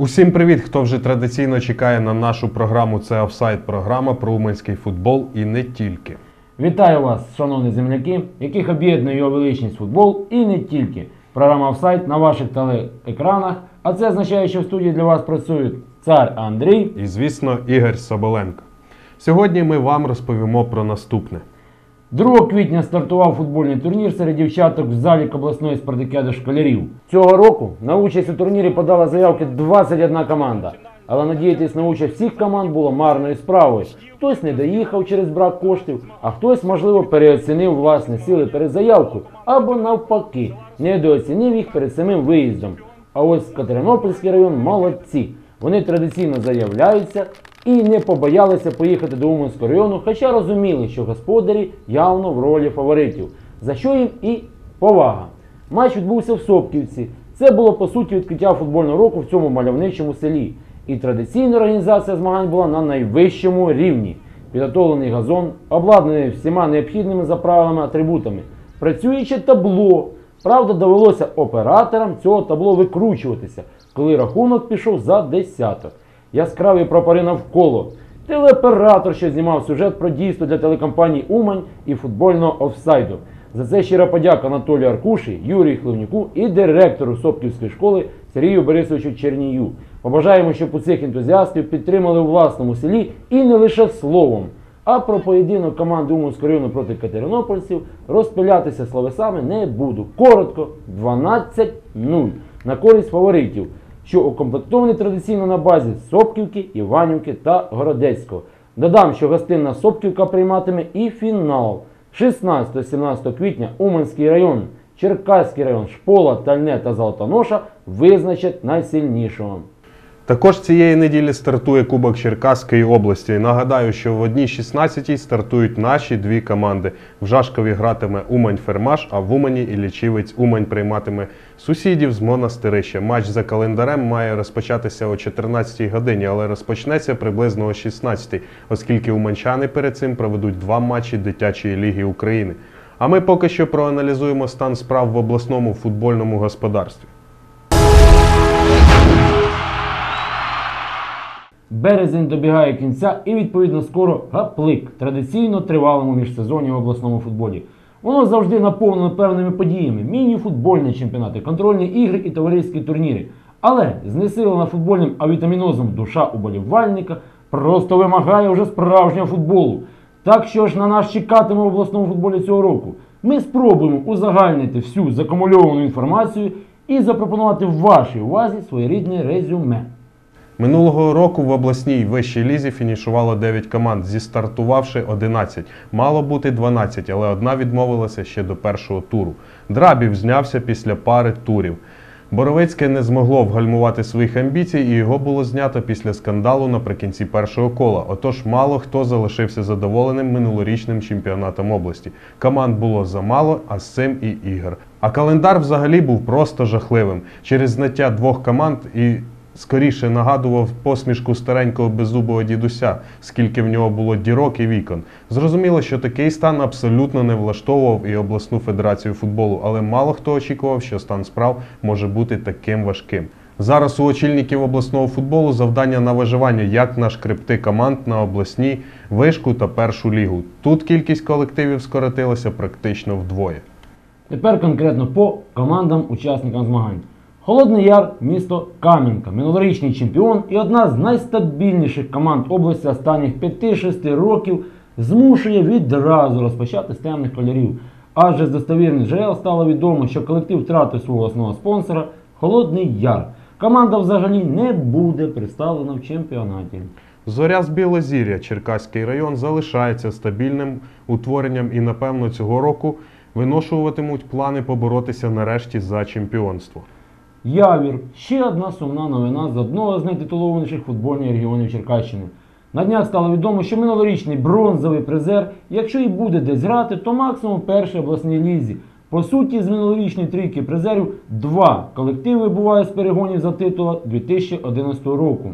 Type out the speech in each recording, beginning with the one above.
Усім привіт, хто вже традиційно чекає на нашу програму. Це офсайт програма про уманський футбол і не тільки. Вітаю вас, шановні земляки, яких об'єднує його величність футбол і не тільки. Програма «Офсайт» на ваших телеекранах, а це означає, що в студії для вас працюють цар Андрій. І, звісно, Ігор Соболенко. Сьогодні ми вам розповімо про наступне. 2 квітня стартував футбольний турнір серед дівчаток в залі обласної спартакіади школярів. Цього року на участь у турнірі подала заявки 21 команда. Але надіятись на участь всіх команд було марною справою. Хтось не доїхав через брак коштів, а хтось, можливо, переоцінив власні сили перед заявкою, або навпаки, недооцінив їх перед самим виїздом. А ось Катеринопольський район молодці. Вони традиційно заявляються і не побоялися поїхати до Уманського району, хоча розуміли, що господарі явно в ролі фаворитів, за що їм і повага. Матч відбувся в Сопківці. Це було по суті відкриття футбольного року в цьому мальовничому селі. І традиційна організація змагань була на найвищому рівні. Підготовлений газон, обладнаний всіма необхідними за правилами атрибутами, працююче табло. Правда, довелося операторам цього табло викручуватися, коли рахунок пішов за десяток. Яскраві прапори навколо. Телеоператор, що знімав сюжет про дійство для телекомпанії Умань і футбольного офсайду. За це щира подяка Анатолію Аркуші, Юрію Хливнюку і директору Сопківської школи Сергію Борисовичу Чернію. Побажаємо, щоб у цих ентузіастів підтримали у власному селі і не лише словом. А про поєдинок команди Уманського району проти Катеринопольців розпилятися словесами не буду. Коротко 12-0 на користь фаворитів, що укомплектовані традиційно на базі Сопківки, Іванівки та Городецького. Додам, що гостинна Сопківка прийматиме і фінал. 16-17 квітня Уманський район, Черкаський район, Шпола, Тальне та Золотоноша визначать найсильнішого. Також цієї неділі стартує Кубок Черкаської області. Нагадаю, що в одній 16-й стартують наші дві команди. В Жашкові гратиме Умань Фермаш, а в Умані і Лічівець Умань прийматиме сусідів з Монастирища. Матч за календарем має розпочатися о 14-й годині, але розпочнеться приблизно о 16-й, оскільки уманчани перед цим проведуть два матчі Дитячої ліги України. А ми поки що проаналізуємо стан справ в обласному футбольному господарстві. Березень добігає кінця і відповідно скоро гаплик традиційно тривалому міжсезонні в обласному футболі. Воно завжди наповнено певними подіями: міні-футбольні чемпіонати, контрольні ігри і товариські турніри. Але знесилена футбольним авітамінозом душа уболівальника просто вимагає вже справжнього футболу. Так що ж на нас чекатиме в обласному футболі цього року? Ми спробуємо узагальнити всю закумульовану інформацію і запропонувати вашій увазі своєрідне резюме. Минулого року в обласній вищій лізі фінішувало 9 команд, зістартувавши 11. Мало бути 12, але одна відмовилася ще до першого туру. Драбів знявся після пари турів. Боровицьке не змогло вгальмувати своїх амбіцій, і його було знято після скандалу наприкінці першого кола. Отож, мало хто залишився задоволеним минулорічним чемпіонатом області. Команд було замало, а з цим і ігор. А календар взагалі був просто жахливим. Через знаття двох команд і скоріше нагадував посмішку старенького беззубого дідуся, скільки в нього було дірок і вікон. Зрозуміло, що такий стан абсолютно не влаштовував і обласну федерацію футболу, але мало хто очікував, що стан справ може бути таким важким. Зараз у очільників обласного футболу завдання на виживання, як нашкребти команд на обласній вишку та першу лігу. Тут кількість колективів скоротилася практично вдвоє. Тепер конкретно по командам учасникам змагань. Холодний Яр, місто Кам'янка, минулорічний чемпіон і одна з найстабільніших команд області останніх 5-6 років змушує відразу розпочати з темних кольорів. Адже з достовірних джерел стало відомо, що колектив втратив свого основного спонсора Холодний Яр. Команда взагалі не буде представлена в чемпіонаті. Зоря з Білозір'я, Черкаський район, залишається стабільним утворенням і, напевно, цього року виношуватимуть плани поборотися нарешті за чемпіонство. Явір ще одна сумна новина з одного з найтитулованіших футбольних регіонів Черкащини. На днях стало відомо, що минулорічний бронзовий призер, якщо і буде десь грати, то максимум першій обласній лізі. По суті, з минулорічної трійки призерів два колективи бувають з перегонів за титула 2011 року.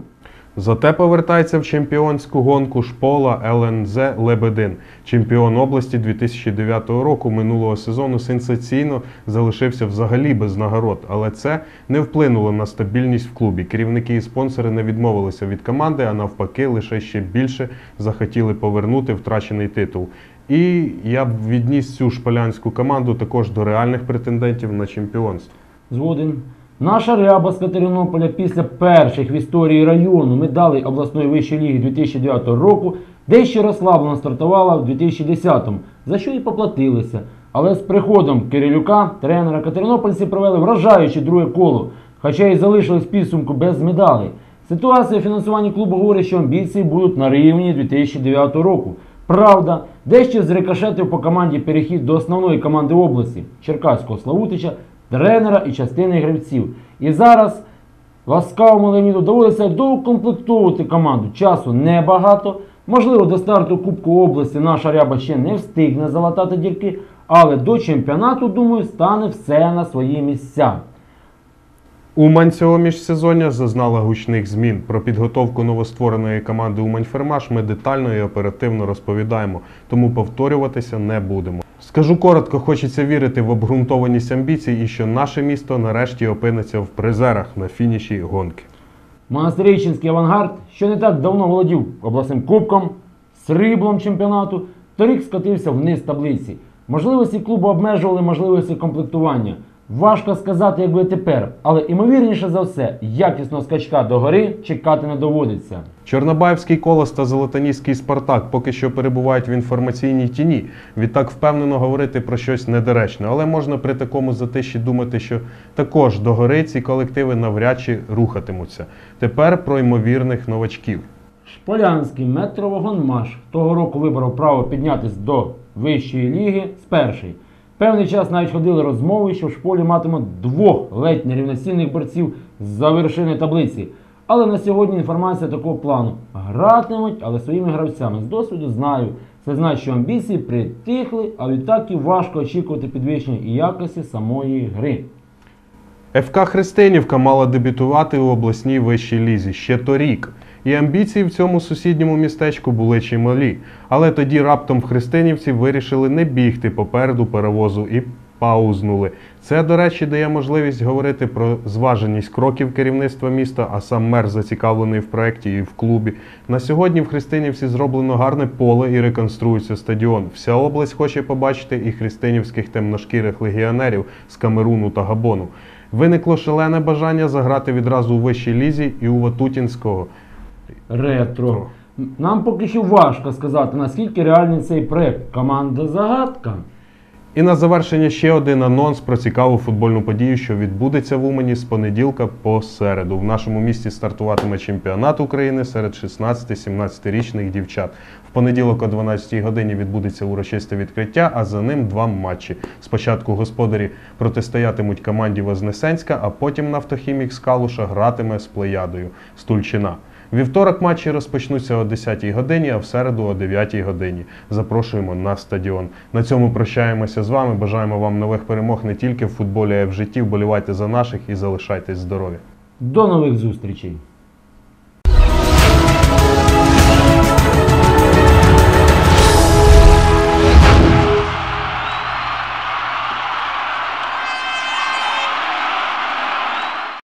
Зате повертається в чемпіонську гонку шпола ЛНЗ Лебедин. Чемпіон області 2009 року минулого сезону сенсаційно залишився взагалі без нагород, але це не вплинуло на стабільність в клубі. Керівники і спонсори не відмовилися від команди, а навпаки, лише ще більше захотіли повернути втрачений титул. І я б відніс цю шполянську команду також до реальних претендентів на чемпіонство. Згоден. Наша ряба з Катеринополя після перших в історії району медалей обласної вищої ліги 2009 року дещо розслаблено стартувала в 2010-му, за що і поплатилися. Але з приходом Кирилюка тренера Катеринопольці провели вражаюче друге коло, хоча й залишились підсумку без медалей. Ситуація в фінансуванні клубу говорить, що амбіції будуть на рівні 2009 року. Правда, дещо зрикошетив по команді перехід до основної команди області Черкаського Славутича, тренера і частини гравців. І зараз ласкавому Леоніду доводиться доукомплектовувати команду. Часу небагато. Можливо, до старту Кубку області наша ряба ще не встигне залатати дірки, але до чемпіонату, думаю, стане все на свої місця. Умань цього міжсезоння зазнала гучних змін. Про підготовку новоствореної команди Умань-Фермаш ми детально і оперативно розповідаємо, тому повторюватися не будемо. Скажу коротко, хочеться вірити в обґрунтованість амбіцій і що наше місто нарешті опиниться в призерах на фініші гонки. Монастирійчинський авангард, що не так давно володів обласним кубком, сріблом чемпіонату, торік скотився вниз таблиці. Можливості клубу обмежували можливості комплектування. Важко сказати, як буде тепер, але імовірніше за все, якісного скачка до гори чекати не доводиться. Чорнобаївський колос та Золотоніський Спартак поки що перебувають в інформаційній тіні. Відтак впевнено говорити про щось недоречне, але можна при такому затиші думати, що також до гори ці колективи навряд чи рухатимуться. Тепер про ймовірних новачків. Шполянський метровагонмаш того року вибрав право піднятися до вищої ліги з першої. Певний час навіть ходили розмови, що в шполі матимуть двох ледь нерівноцінних борців за вершини таблиці. Але на сьогодні інформація такого плану. Гратимуть, але своїми гравцями. З досвіду знаю. Це значить, що амбіції притихли, а відтак і важко очікувати підвищення і якості самої гри. ФК Христинівка мала дебютувати у обласній вищій лізі ще торік. І амбіції в цьому сусідньому містечку були чималі. Але тоді раптом Христинівці вирішили не бігти попереду перевозу і паузнули. Це, до речі, дає можливість говорити про зваженість кроків керівництва міста, а сам мер зацікавлений в проєкті і в клубі. На сьогодні в Христинівці зроблено гарне поле і реконструюється стадіон. Вся область хоче побачити і христинівських темношкірих легіонерів з Камеруну та Габону. Виникло шалене бажання заграти відразу у вищій лізі і у Ватутінського. Ретро. Нам поки що важко сказати, наскільки реальний цей проект. Команда загадка. І на завершення ще один анонс про цікаву футбольну подію, що відбудеться в Умані з понеділка по середу. В нашому місті стартуватиме чемпіонат України серед 16-17-річних дівчат. В понеділок о 12-й годині відбудеться урочисте відкриття, а за ним два матчі. Спочатку господарі протистоятимуть команді Вознесенська, а потім нафтохімік з Калуша гратиме з Плеядою з Тульчина. Вівторок матчі розпочнуться о 10-й годині, а в середу о 9-й годині. Запрошуємо на стадіон. На цьому прощаємося з вами. Бажаємо вам нових перемог не тільки в футболі, а й в житті. Вболівайте за наших і залишайтесь здорові. До нових зустрічей!